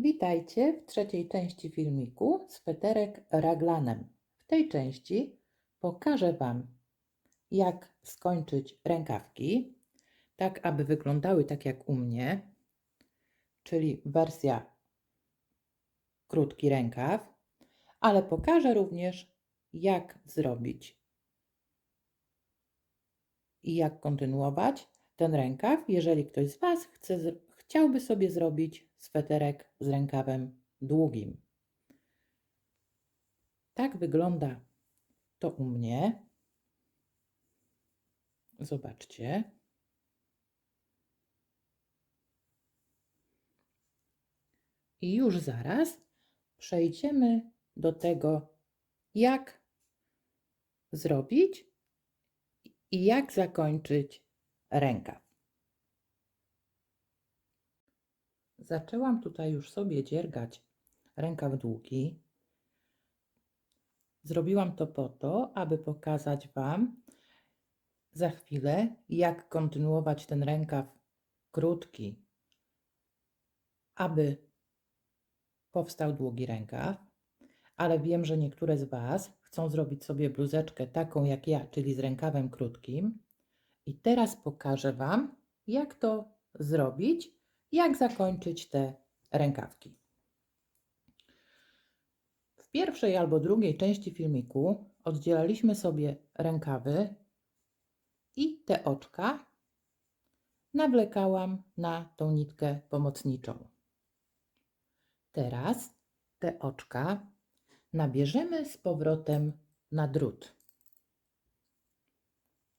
Witajcie w trzeciej części filmiku Sweterek raglanem. W tej części pokażę Wam, jak skończyć rękawki, tak aby wyglądały tak jak u mnie, czyli wersja krótki rękaw, ale pokażę również, jak zrobić i jak kontynuować ten rękaw, jeżeli ktoś z Was chce, chciałby sobie zrobić sweterek z rękawem długim. Tak wygląda to u mnie. Zobaczcie. I już zaraz przejdziemy do tego, jak zrobić i jak zakończyć rękaw. Zaczęłam tutaj już sobie dziergać rękaw długi. Zrobiłam to po to, aby pokazać Wam za chwilę, jak kontynuować ten rękaw krótki, aby powstał długi rękaw. Ale wiem, że niektóre z Was chcą zrobić sobie bluzeczkę taką jak ja, czyli z rękawem krótkim. I teraz pokażę Wam, jak to zrobić, jak zakończyć te rękawki. W pierwszej albo drugiej części filmiku oddzielaliśmy sobie rękawy i te oczka nawlekałam na tą nitkę pomocniczą. Teraz te oczka nabierzemy z powrotem na drut.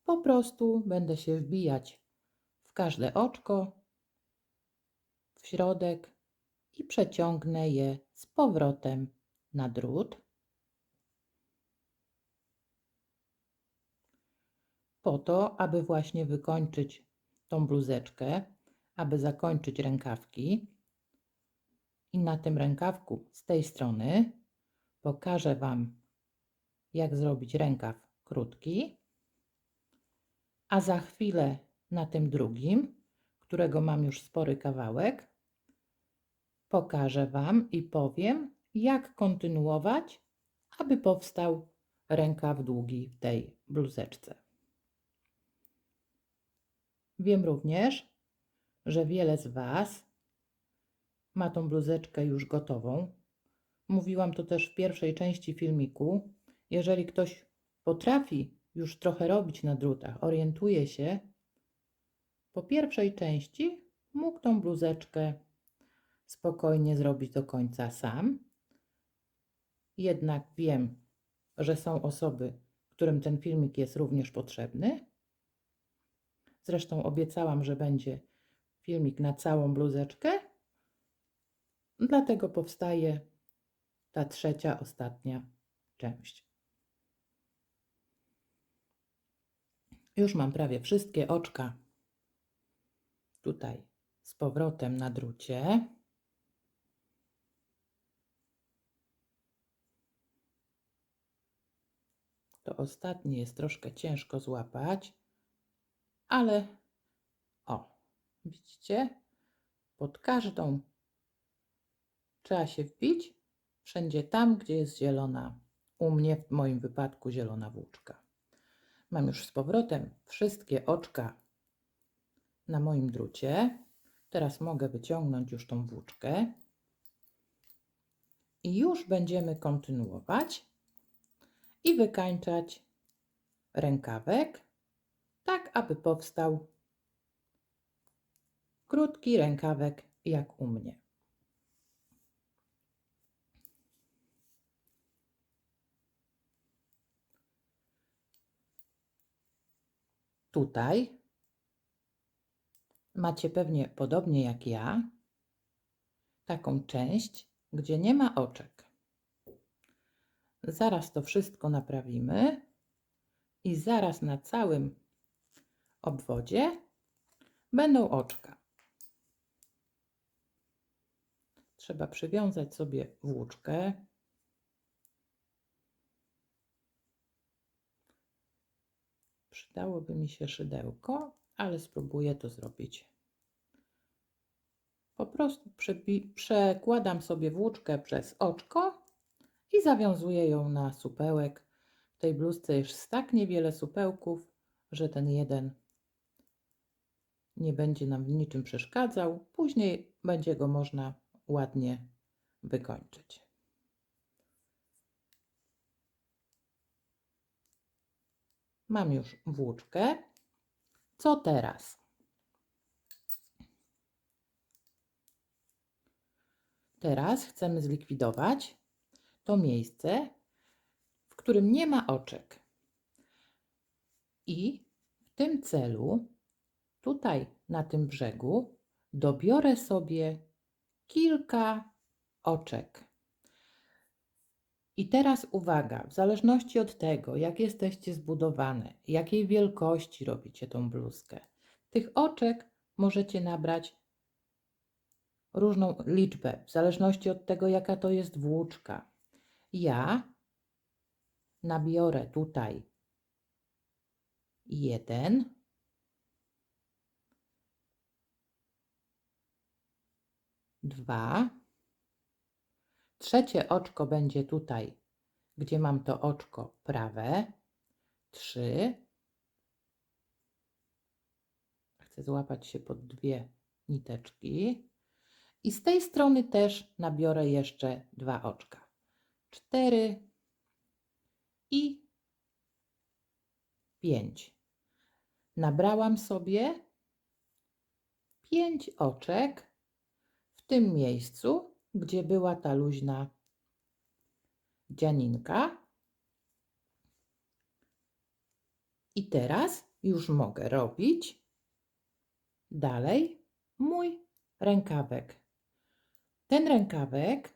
Po prostu będę się wbijać w każde oczko, w środek i przeciągnę je z powrotem na drut. Po to, aby właśnie wykończyć tą bluzeczkę, aby zakończyć rękawki. I na tym rękawku z tej strony pokażę Wam, jak zrobić rękaw krótki. A za chwilę na tym drugim, którego mam już spory kawałek, pokażę Wam i powiem, jak kontynuować, aby powstał rękaw długi w tej bluzeczce. Wiem również, że wiele z Was ma tą bluzeczkę już gotową. Mówiłam to też w pierwszej części filmiku. Jeżeli ktoś potrafi już trochę robić na drutach, orientuje się, po pierwszej części mógł tą bluzeczkę spokojnie zrobić do końca sam. Jednak wiem, że są osoby, którym ten filmik jest również potrzebny. Zresztą obiecałam, że będzie filmik na całą bluzeczkę. Dlatego powstaje ta trzecia, ostatnia część. Już mam prawie wszystkie oczka tutaj z powrotem na drucie. To ostatnie jest troszkę ciężko złapać, ale o, widzicie? Pod każdą trzeba się wbić, wszędzie tam, gdzie jest zielona, u mnie w moim wypadku zielona włóczka. Mam już z powrotem wszystkie oczka na moim drucie. Teraz mogę wyciągnąć już tą włóczkę. I już będziemy kontynuować i wykańczać rękawek, tak aby powstał krótki rękawek jak u mnie. Tutaj macie pewnie podobnie jak ja taką część, gdzie nie ma oczek. Zaraz to wszystko naprawimy i zaraz na całym obwodzie będą oczka. Trzeba przywiązać sobie włóczkę. Przydałoby mi się szydełko, ale spróbuję to zrobić Po prostu przekładam sobie włóczkę przez oczko i zawiązuję ją na supełek. W tej bluzce jest tak niewiele supełków, że ten jeden nie będzie nam w niczym przeszkadzał. Później będzie go można ładnie wykończyć. Mam już włóczkę. Co teraz? Teraz chcemy zlikwidować to miejsce, w którym nie ma oczek. I w tym celu, tutaj na tym brzegu, dobiorę sobie kilka oczek. I teraz uwaga, w zależności od tego, jak jesteście zbudowane, jakiej wielkości robicie tą bluzkę, tych oczek możecie nabrać różną liczbę, w zależności od tego, jaka to jest włóczka. Ja nabiorę tutaj jeden, dwa, trzecie oczko będzie tutaj, gdzie mam to oczko prawe, trzy, chcę złapać się pod dwie niteczki i z tej strony też nabiorę jeszcze dwa oczka, cztery i pięć. Nabrałam sobie pięć oczek w tym miejscu, gdzie była ta luźna dzianinka. I teraz już mogę robić dalej mój rękawek. Ten rękawek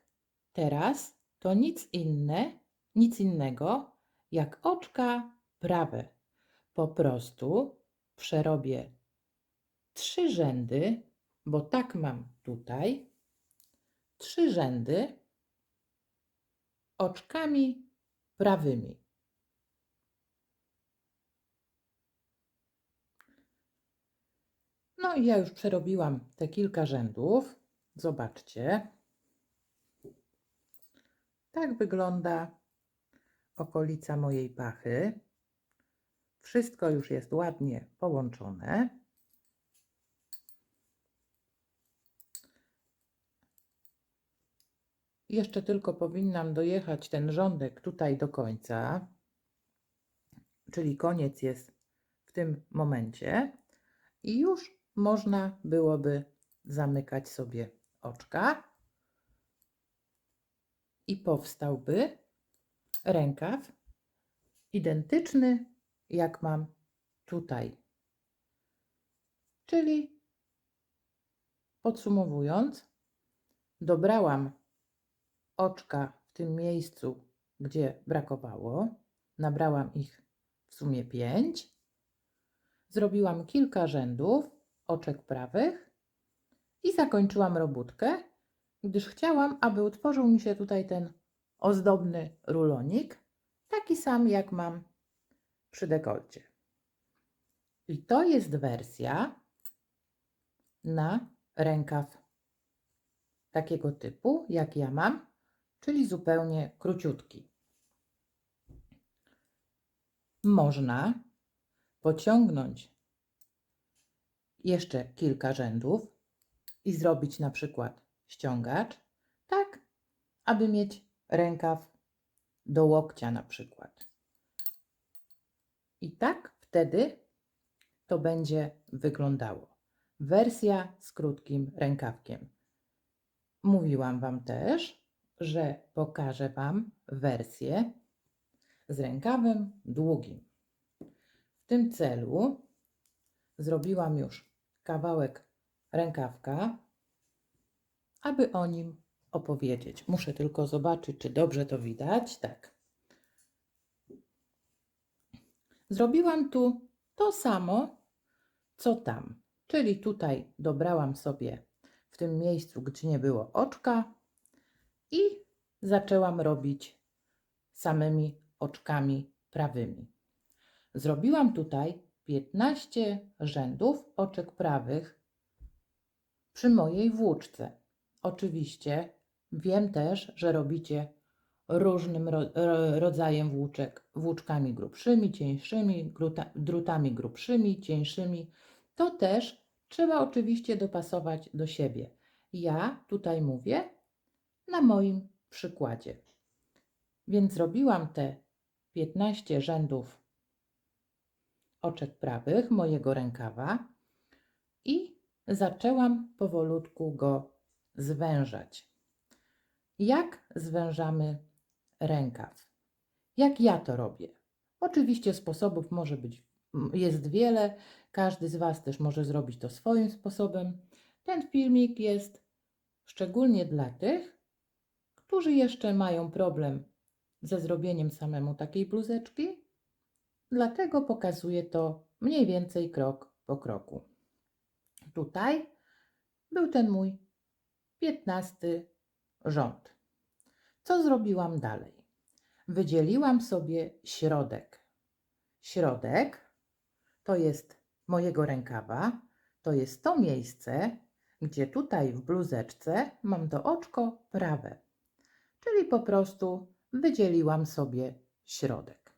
teraz to nic inne, nic innego jak oczka prawe. Po prostu przerobię trzy rzędy, bo tak mam tutaj, trzy rzędy oczkami prawymi. No i ja już przerobiłam te kilka rzędów. Zobaczcie. Tak wygląda okolica mojej pachy. Wszystko już jest ładnie połączone. Jeszcze tylko powinnam dojechać ten rządek tutaj do końca, czyli koniec jest w tym momencie i już można byłoby zamykać sobie oczka i powstałby rękaw identyczny jak mam tutaj. Czyli podsumowując, dobrałam oczka w tym miejscu, gdzie brakowało. Nabrałam ich w sumie pięć. Zrobiłam kilka rzędów oczek prawych i zakończyłam robótkę, gdyż chciałam, aby utworzył mi się tutaj ten ozdobny rulonik, taki sam jak mam przy dekolcie. I to jest wersja na rękaw takiego typu, jak ja mam, czyli zupełnie króciutki. Można pociągnąć jeszcze kilka rzędów i zrobić na przykład ściągacz, tak aby mieć rękaw do łokcia na przykład. I tak wtedy to będzie wyglądało. Wersja z krótkim rękawkiem. Mówiłam Wam też, że pokażę Wam wersję z rękawem długim. W tym celu zrobiłam już kawałek rękawka, aby o nim opowiedzieć. Muszę tylko zobaczyć, czy dobrze to widać. Tak. Zrobiłam tu to samo, co tam. Czyli tutaj dobrałam sobie w tym miejscu, gdzie nie było oczka i zaczęłam robić samymi oczkami prawymi. Zrobiłam tutaj 15 rzędów oczek prawych przy mojej włóczce. Oczywiście wiem też, że robicie różnym ro, ro, rodzajem włóczek, włóczkami grubszymi, cieńszymi, gruta, drutami grubszymi, cieńszymi. To też trzeba oczywiście dopasować do siebie. Ja tutaj mówię na moim przykładzie. Więc zrobiłam te 15 rzędów oczek prawych mojego rękawa i zaczęłam powolutku go zwężać. Jak zwężamy rękaw? Jak ja to robię? Oczywiście sposobów może być, jest wiele, każdy z Was też może zrobić to swoim sposobem. Ten filmik jest szczególnie dla tych, którzy jeszcze mają problem ze zrobieniem samemu takiej bluzeczki, dlatego pokazuję to mniej więcej krok po kroku. Tutaj był ten mój piętnasty rząd. Co zrobiłam dalej? Wydzieliłam sobie środek. Środek to jest mojego rękawa, to jest to miejsce, gdzie tutaj w bluzeczce mam to oczko prawe. Czyli po prostu wydzieliłam sobie środek.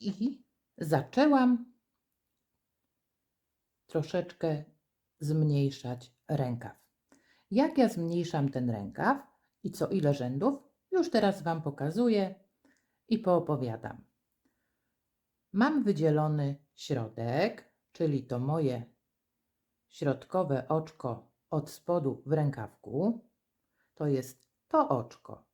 I zaczęłam troszeczkę zmniejszać rękaw. Jak ja zmniejszam ten rękaw i co ile rzędów, już teraz Wam pokazuję i poopowiadam. Mam wydzielony środek, czyli to moje środkowe oczko od spodu w rękawku. To jest to oczko.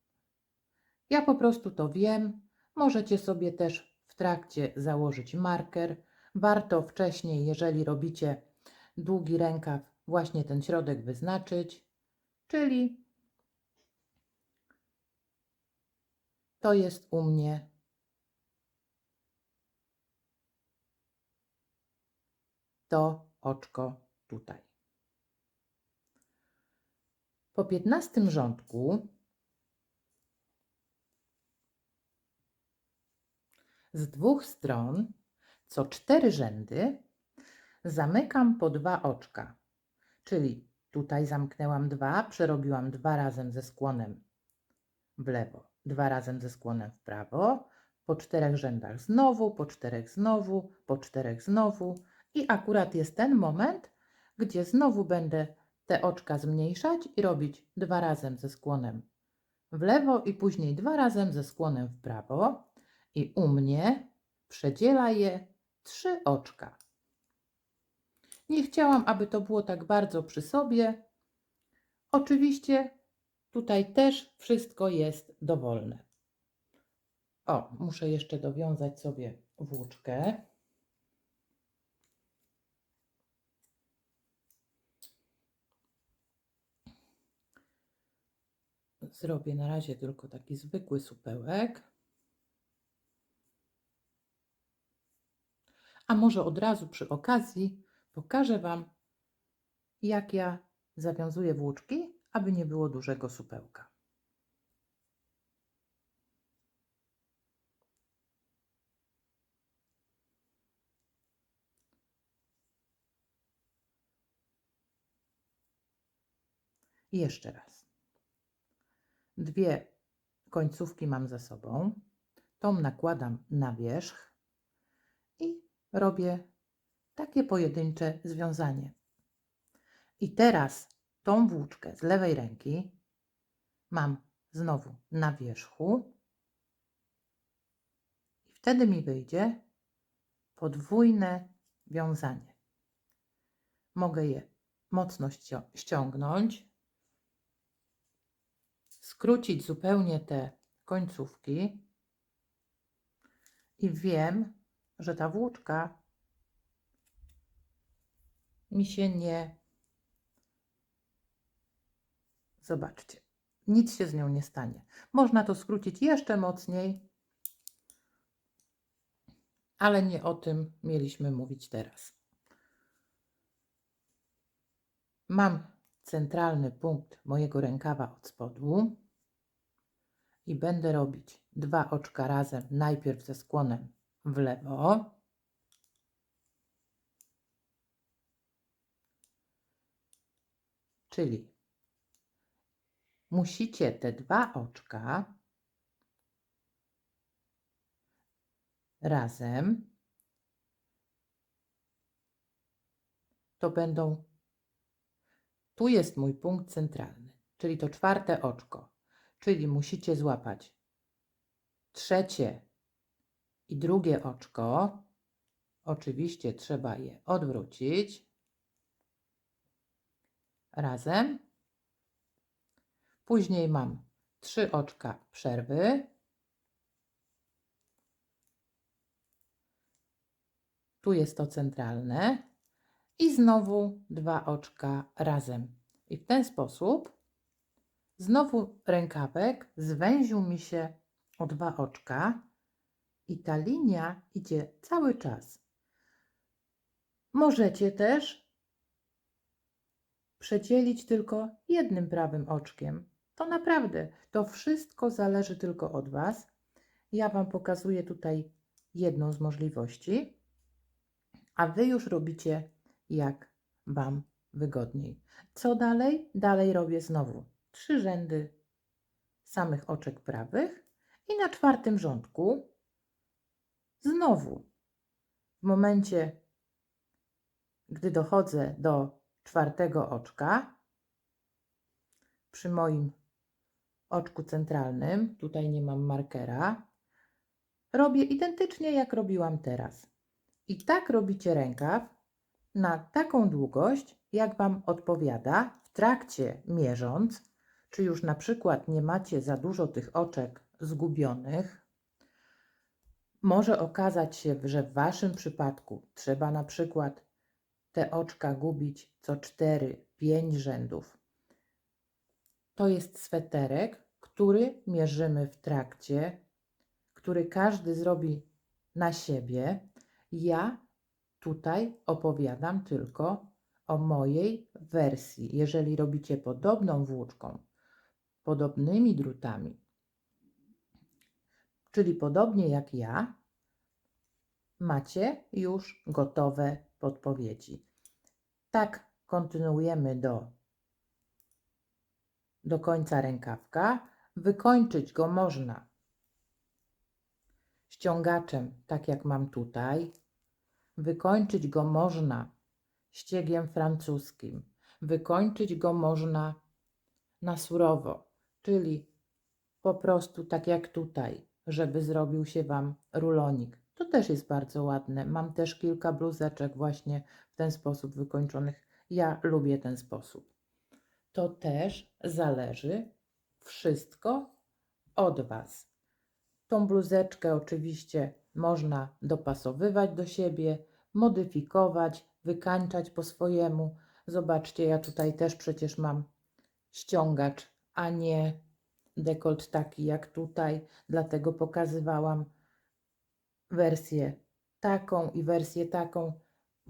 Ja po prostu to wiem. Możecie sobie też w trakcie założyć marker. Warto wcześniej, jeżeli robicie długi rękaw, właśnie ten środek wyznaczyć, czyli to jest u mnie to oczko tutaj. Po piętnastym rządku z dwóch stron co cztery rzędy zamykam po dwa oczka, czyli tutaj zamknęłam dwa, przerobiłam dwa razem ze skłonem w lewo, dwa razem ze skłonem w prawo, po czterech rzędach znowu, po czterech znowu, po czterech znowu. I akurat jest ten moment, gdzie znowu będę te oczka zmniejszać i robić dwa razem ze skłonem w lewo i później dwa razem ze skłonem w prawo. I u mnie przedziela je trzy oczka. Nie chciałam, aby to było tak bardzo przy sobie. Oczywiście tutaj też wszystko jest dowolne. O, muszę jeszcze dowiązać sobie włóczkę. Zrobię na razie tylko taki zwykły supełek. A może od razu przy okazji pokażę Wam, jak ja zawiązuję włóczki, aby nie było dużego supełka. I jeszcze raz. Dwie końcówki mam za sobą. Tą nakładam na wierzch robię takie pojedyncze związanie. I teraz tą włóczkę z lewej ręki mam znowu na wierzchu i wtedy mi wyjdzie podwójne wiązanie. Mogę je mocno ścią- ściągnąć, skrócić zupełnie te końcówki i wiem, że ta włóczka mi się nie. Zobaczcie, nic się z nią nie stanie. Można to skrócić jeszcze mocniej, ale nie o tym mieliśmy mówić teraz. Mam centralny punkt mojego rękawa od spodu i będę robić dwa oczka razem, najpierw ze skłonem w lewo. Czyli musicie te dwa oczka razem to będą tu jest mój punkt centralny, czyli to czwarte oczko. Czyli musicie złapać trzecie i drugie oczko. Oczywiście trzeba je odwrócić razem. Później mam trzy oczka przerwy. Tu jest to centralne. I znowu dwa oczka razem. I w ten sposób znowu rękawek zwęził mi się o dwa oczka i ta linia idzie cały czas. Możecie też przecielić tylko jednym prawym oczkiem. To naprawdę, to wszystko zależy tylko od Was. Ja Wam pokazuję tutaj jedną z możliwości, a Wy już robicie jak Wam wygodniej. Co dalej? Dalej robię znowu trzy rzędy samych oczek prawych i na czwartym rządku znowu w momencie, gdy dochodzę do czwartego oczka, przy moim oczku centralnym, tutaj nie mam markera, robię identycznie jak robiłam teraz. I tak robicie rękaw na taką długość, jak Wam odpowiada, w trakcie mierząc, czy już na przykład nie macie za dużo tych oczek zgubionych, może okazać się, że w Waszym przypadku trzeba na przykład te oczka gubić co 4-5 rzędów. To jest sweterek, który mierzymy w trakcie, który każdy zrobi na siebie. Ja tutaj opowiadam tylko o mojej wersji. Jeżeli robicie podobną włóczką, podobnymi drutami, czyli podobnie jak ja, macie już gotowe podpowiedzi. Tak kontynuujemy do, do końca rękawka. Wykończyć go można ściągaczem, tak jak mam tutaj. Wykończyć go można ściegiem francuskim. Wykończyć go można na surowo, czyli po prostu tak jak tutaj, żeby zrobił się Wam rulonik. To też jest bardzo ładne. Mam też kilka bluzeczek właśnie w ten sposób wykończonych. Ja lubię ten sposób. To też zależy wszystko od Was. Tą bluzeczkę oczywiście można dopasowywać do siebie, modyfikować, wykańczać po swojemu. Zobaczcie, ja tutaj też przecież mam ściągacz, a nie dekolt taki jak tutaj, dlatego pokazywałam wersję taką i wersję taką,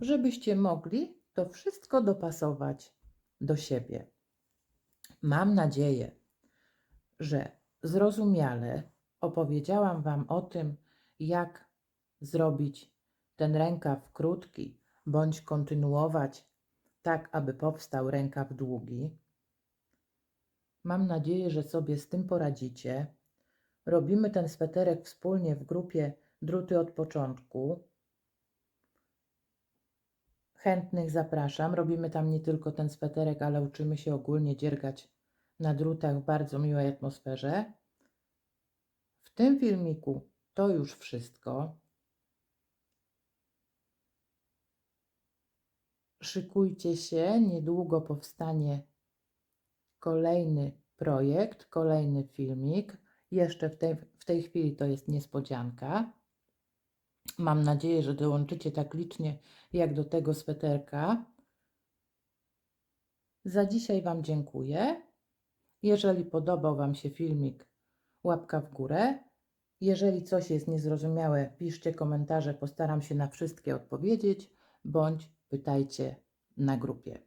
żebyście mogli to wszystko dopasować do siebie. Mam nadzieję, że zrozumiale opowiedziałam Wam o tym, jak zrobić ten rękaw krótki, bądź kontynuować tak, aby powstał rękaw długi. Mam nadzieję, że sobie z tym poradzicie. Robimy ten sweterek wspólnie w grupie Druty od początku. Chętnych zapraszam. Robimy tam nie tylko ten sweterek, ale uczymy się ogólnie dziergać na drutach w bardzo miłej atmosferze. W tym filmiku to już wszystko. Szykujcie się, niedługo powstanie kolejny projekt, kolejny filmik. Jeszcze w tej, w tej chwili to jest niespodzianka. Mam nadzieję, że dołączycie tak licznie jak do tego sweterka. Za dzisiaj Wam dziękuję. Jeżeli podobał Wam się filmik, łapka w górę. Jeżeli coś jest niezrozumiałe, piszcie komentarze, postaram się na wszystkie odpowiedzieć, bądź pytajcie na grupie.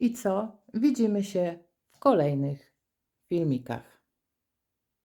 I co? Widzimy się w kolejnych filmikach.